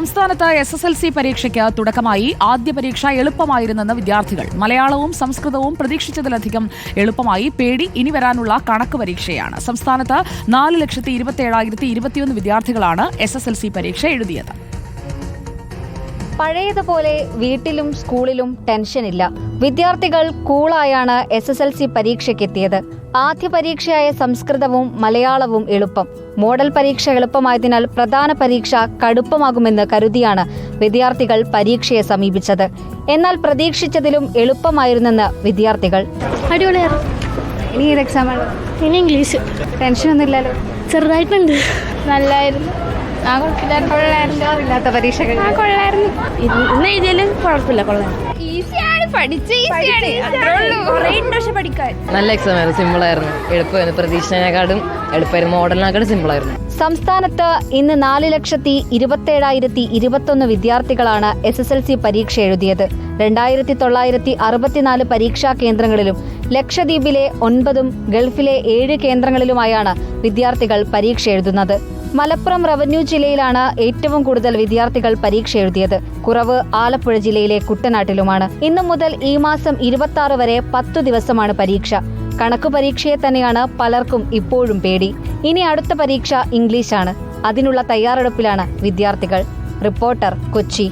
സംസ്ഥാനത്ത് S S L C പരീക്ഷയ്ക്ക് തുടക്കമായി ആദ്യ പരീക്ഷ എളുപ്പമായിരുന്നെന്ന് വിദ്യാർത്ഥികൾ. മലയാളവും സംസ്കൃതവും പ്രതീക്ഷിച്ചതിലധികം എളുപ്പമായി പേടി ഇനി വരാനുള്ള കണക്ക് പരീക്ഷയാണ്. സംസ്ഥാനത്ത് നാല് ലക്ഷത്തി ഇരുപത്തിയേഴായിരത്തി ഇരുപത്തിയൊന്ന് വിദ്യാർത്ഥികളാണ് എസ് എസ് എൽ സി പരീക്ഷ എഴുതിയത്. പഴയതുപോലെ വീട്ടിലും സ്കൂളിലും ടെൻഷനില്ല. വിദ്യാർത്ഥികൾ കൂളായാണ് എസ് എസ് എൽ സി പരീക്ഷയ്ക്കെത്തിയത്. ആദ്യ പരീക്ഷയായ സംസ്കൃതവും മലയാളവും എളുപ്പം. മോഡൽ പരീക്ഷ എളുപ്പമായതിനാൽ പ്രധാന പരീക്ഷ കടുപ്പമാകുമെന്ന് കരുതിയാണ് വിദ്യാർത്ഥികൾ പരീക്ഷയെ സമീപിച്ചത്. എന്നാൽ പ്രതീക്ഷിച്ചതിലും എളുപ്പമായിരുന്നെന്ന് വിദ്യാർത്ഥികൾ. ഇനി ഏത് എക്സാമാണ് ഇനി ഇംഗ്ലീഷ്. ടെൻഷനൊന്നുമില്ലല്ലോ ചെറുതായിട്ടുണ്ട്. നല്ലായിരുന്നു. ആ കുഴപ്പമില്ലായിരുന്നു കൊള്ളായിരുന്നു ഇല്ലാത്ത പരീക്ഷകൾ ആ കൊള്ളായിരുന്നു ഇന്ന് എഴുതിയാലും കുഴപ്പമില്ല കൊള്ളാം. ഈസിയാണ് പഠിച്ച ഈസിയാണ്. അത്രേ ഉള്ളൂ. കുറേ ഉണ്ട് പക്ഷെ പഠിക്കാൻ. നല്ല എക്സാം ആയിരുന്നു സിമ്പിൾ ആയിരുന്നു. എളുപ്പമായിരുന്നു. പ്രതീക്ഷനേക്കാളും എളുപ്പമായിരുന്നു. മോഡലിനേക്കാളും സിമ്പിൾ ആയിരുന്നു. സംസ്ഥാനത്ത് ഇന്ന് നാല് ലക്ഷത്തി ഇരുപത്തേഴായിരത്തി ഇരുപത്തൊന്ന് വിദ്യാർത്ഥികളാണ് എസ് എസ് എൽ സി പരീക്ഷ എഴുതിയത്. രണ്ടായിരത്തി തൊള്ളായിരത്തി അറുപത്തിനാല് പരീക്ഷാ കേന്ദ്രങ്ങളിലും ലക്ഷദ്വീപിലെ ഒൻപതും ഗൾഫിലെ ഏഴ് കേന്ദ്രങ്ങളിലുമായാണ് വിദ്യാർത്ഥികൾ പരീക്ഷ എഴുതുന്നത്. മലപ്പുറം റവന്യൂ ജില്ലയിലാണ് ഏറ്റവും കൂടുതൽ വിദ്യാർത്ഥികൾ പരീക്ഷ എഴുതിയത്. കുറവ് ആലപ്പുഴ ജില്ലയിലെ കുട്ടനാട്ടിലുമാണ്. ഇന്നു മുതൽ ഈ മാസം ഇരുപത്തി ആറ് വരെ പത്തു ദിവസമാണ് പരീക്ഷ. കണക്ക് പരീക്ഷയെ തന്നെയാണ് പലർക്കും ഇപ്പോഴും പേടി. ഇനി അടുത്ത പരീക്ഷ ഇംഗ്ലീഷാണ്. അതിനുള്ള തയ്യാറെടുപ്പിലാണ് വിദ്യാർത്ഥികൾ. റിപ്പോർട്ടർ കൊച്ചി.